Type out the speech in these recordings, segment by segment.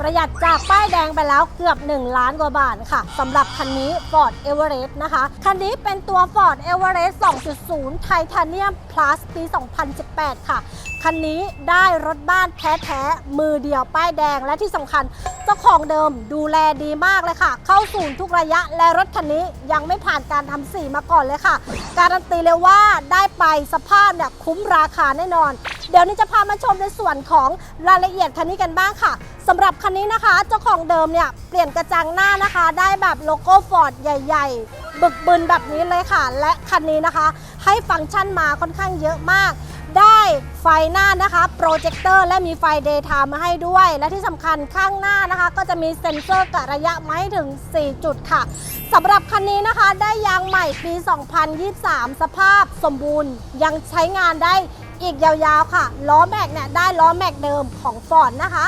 ประหยัดจากป้ายแดงไปแล้วเกือบ 1 ล้านกว่าบาทค่ะสำหรับคันนี้ Ford Everest นะคะ คันนี้เป็นตัว Ford Everest 2.0 Titanium Plus ปี 2018 ค่ะ คันนี้ได้รถบ้านแท้ๆ มือเดียวป้ายแดงและที่สำคัญ เจ้าของเดิมดูแลดีมากเลยค่ะ เข้าศูนย์ทุกระยะและรถคันนี้ยังไม่ผ่านการทำสีมาก่อนเลยค่ะ การันตีเลยว่าได้ไปสภาพเนี่ยคุ้มราคาแน่นอน เดี๋ยวนี้จะพามาชมในส่วนของรายละเอียดคันนี้กันบ้างค่ะสำหรับคันนี้นะคะ เจ้าของเดิมเนี่ยเปลี่ยนกระจังหน้านะคะ ได้แบบโลโก้ฟอร์ดใหญ่ ๆ บึกบึนแบบนี้เลยค่ะ และคันนี้นะคะ ให้ฟังก์ชันมาค่อนข้างเยอะมาก ได้ไฟหน้านะคะโปรเจคเตอร์และมีไฟเดย์ไทม์มาให้ด้วย และที่สำคัญข้างหน้านะคะ ก็จะมีเซ็นเซอร์กะระยะมาให้ถึง 4 จุดค่ะสำหรับคันนี้นะคะได้ยางใหม่ปี 2023 สภาพสมบูรณ์ ยังใช้งานได้อีกยาวๆค่ะ ล้อแม็กเนี่ยได้ล้อแม็กเดิมของฟอร์ดนะคะ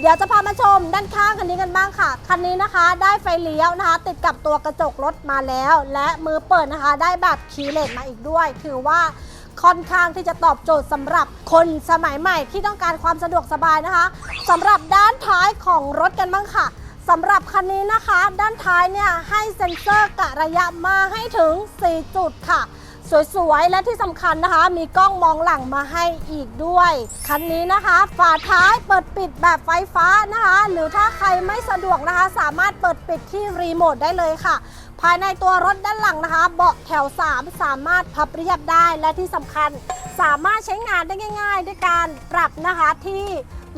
เดี๋ยวจะพามาชมด้านข้างคันนี้กันบ้างค่ะ คันนี้นะคะได้ไฟเลี้ยวนะคะ ติดกับตัวกระจกรถมาแล้ว และมือเปิดนะคะ ได้แบบคีย์เลสมาอีกด้วย ถือว่า ค่อนข้างที่จะตอบโจทย์สำหรับคนสมัยใหม่ที่ต้องการความสะดวกสบายนะคะสำหรับด้านท้ายของรถกันบ้างค่ะสำหรับคันนี้นะคะ ด้านท้ายเนี่ยให้เซ็นเซอร์กะระยะมาให้ถึง 4 จุดค่ะ สวยๆ และที่สำคัญนะคะ มีกล้องมองหลังมาให้อีกด้วย คันนี้นะคะ ฝาท้ายเปิดปิดแบบไฟฟ้านะคะ หรือถ้าใครไม่สะดวกนะคะ สามารถเปิดปิดที่รีโมทได้เลยค่ะ ภายในตัวรถด้านหลังนะคะ เบาะแถว 3 สามารถพับเรียบได้และที่สำคัญ สามารถใช้งานได้ง่าย ๆ ด้วยการปรับนะคะที่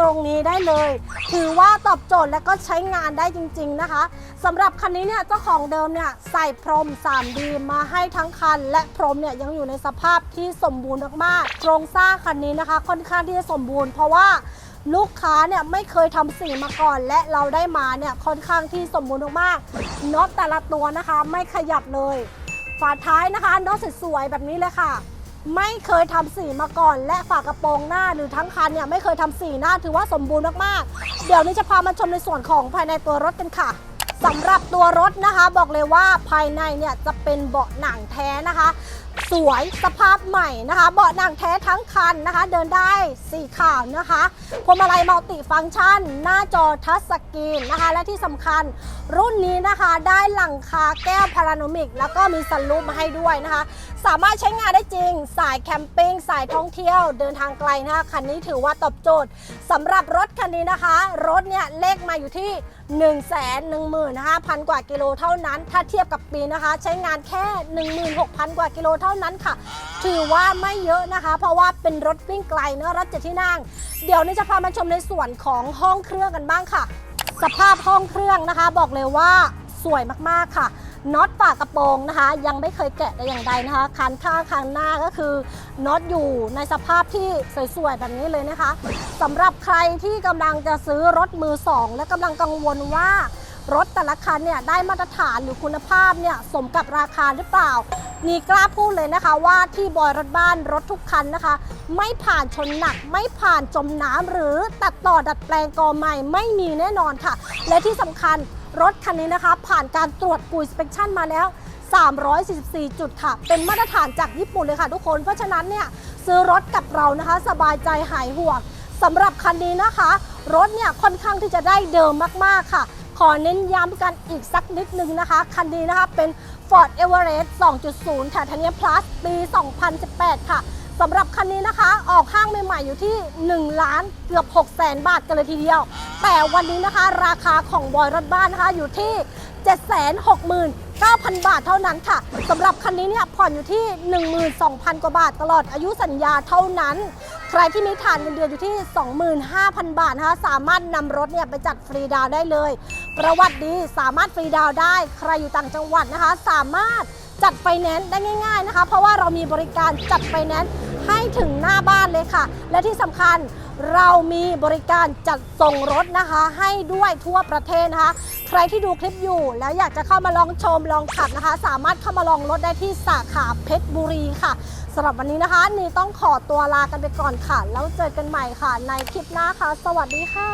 ตรงนี้ได้เลย ถือว่าตอบโจทย์และก็ใช้งานได้จริง ๆนะคะสำหรับคันนี้เนี่ยเจ้าของเดิมเนี่ยใส่พรม 3D มาให้ทั้งคัน และพรมเนี่ยยังอยู่ในสภาพที่สมบูรณ์มากๆโครงสร้างคันนี้นะคะ ค่อนข้างที่จะสมบูรณ์เพราะว่าลูกค้าเนี่ยไม่เคยทำสีมาก่อน และเราได้มาเนี่ยค่อนข้างที่สมบูรณ์มากๆน็อตแต่ละตัวนะคะไม่ขยับเลย ฝาท้ายนะคะน็อตสวยๆแบบนี้เลยค่ะ ไม่เคยทำสีมาก่อน และฝากระโปรงหน้าหรือทั้งคันเนี่ยไม่เคยทำสีหน้าถือว่าสมบูรณ์มากๆ เดี๋ยวนี้จะพามาชมในส่วนของภายในตัวรถกันค่ะสำหรับตัวรถนะคะ บอกเลยว่าภายในเนี่ยจะเป็นเบาะหนังแท้นะคะ สวยสภาพใหม่นะคะ เบาะหนังแท้ทั้งคันนะคะ เดินได้สีขาวนะคะพวงมาลัยมัลติฟังก์ชัน หน้าจอทัชสกรีนนะคะ และที่สำคัญรุ่นนี้นะคะได้หลังคาแก้วพาราโนมิก แล้วก็มีสันลูปมาให้ด้วยนะคะ สามารถใช้งานได้จริง สายแคมปิ้งสายท่องเที่ยวเดินทางไกลนะคะคันนี้ถือว่าตอบโจทย์สำหรับรถคันนี้นะคะ รถเนี่ยเลขมาอยู่ที่1 1 5 0 0 0 กว่ากิโลเท่านั้น ถ้าเทียบกับปีนะคะ ใช้งานแค่ 16,000 กว่ากิโลเท่านั้นค่ะ ถือว่าไม่เยอะนะคะ เพราะว่าเป็นรถวิ่งไกลเนอะรถเจ็ดที่นั่ง เดี๋ยวนี้จะพามาชมในส่วนของห้องเครื่องกันบ้างค่ะ สภาพห้องเครื่องนะคะ บอกเลยว่าสวยมากๆค่ะ น็อตฝากระโปรงนะคะ ยังไม่เคยแกะแต่อย่างใดนะคะคันข้างคันหน้าก็คือน็อตอยู่ในสภาพที่สวยๆแบบนี้เลยนะคะสำหรับใครที่กำลังจะซื้อรถมือสองและกำลังกังวลว่ารถแต่ละคันเนี่ยได้มาตรฐานหรือคุณภาพเนี่ยสมกับราคาหรือเปล่า นี่กล้าพูดเลยนะคะว่าที่บอยรถบ้านรถทุกคันนะคะ ไม่ผ่านชนหนัก ไม่ผ่านจมน้ำหรือตัดต่อดัดแปลงกอใหม่ไม่มีแน่นอนค่ะ และที่สำคัญ รถคันนี้นะคะ ผ่านการตรวจกุยสเปคชั่นมาแล้ว 344 จุดค่ะ เป็นมาตรฐานจากญี่ปุ่นเลยค่ะทุกคน เพราะฉะนั้นเนี่ยซื้อรถกับเรานะคะ สบายใจหายห่วงสำหรับคันนี้นะคะ รถเนี่ยค่อนข้างที่จะได้เดิมมากๆค่ะ ขอเน้นย้ำกันอีกสักนิดนึงนะคะ คันนี้นะคะเป็น Ford Everest 2.0 Titanium Plus ปี 2018 ค่ะสำหรับคันนี้นะคะ ออกห้างใหม่ๆอยู่ที่ 1 ล้านเกือบ 6 แสนบาทกันเลยทีเดียว แต่วันนี้นะคะราคาของบอยรถบ้านนะคะอยู่ที่ 769,000 บาทเท่านั้นค่ะสำหรับคันนี้เนี่ยผ่อนอยู่ที่ 12,000 กว่าบาทตลอดอายุสัญญาเท่านั้น ใครที่มีฐานเงินเดือนอยู่ที่ 25,000 บาทนะคะสามารถนำรถเนี่ยไปจัดฟรีดาวได้เลย ประวัติดีสามารถฟรีดาวได้ ใครอยู่ต่างจังหวัดนะคะ สามารถจัดไฟแนนซ์ได้ง่าย ๆนะคะ เพราะว่าเรามีบริการจัดไฟแนนซ์ให้ถึงหน้าบ้านเลยค่ะ และที่สำคัญ เรามีบริการจัดส่งรถนะคะ ให้ด้วยทั่วประเทศนะคะ ใครที่ดูคลิปอยู่ แล้วอยากจะเข้ามาลองชมลองขับนะคะ สามารถเข้ามาลองรถได้ที่สาขาเพชรบุรีค่ะสำหรับวันนี้นะคะ นี่ต้องขอตัวลากันไปก่อนค่ะ แล้วเจอกันใหม่ค่ะ ในคลิปหน้าค่ะ สวัสดีค่ะ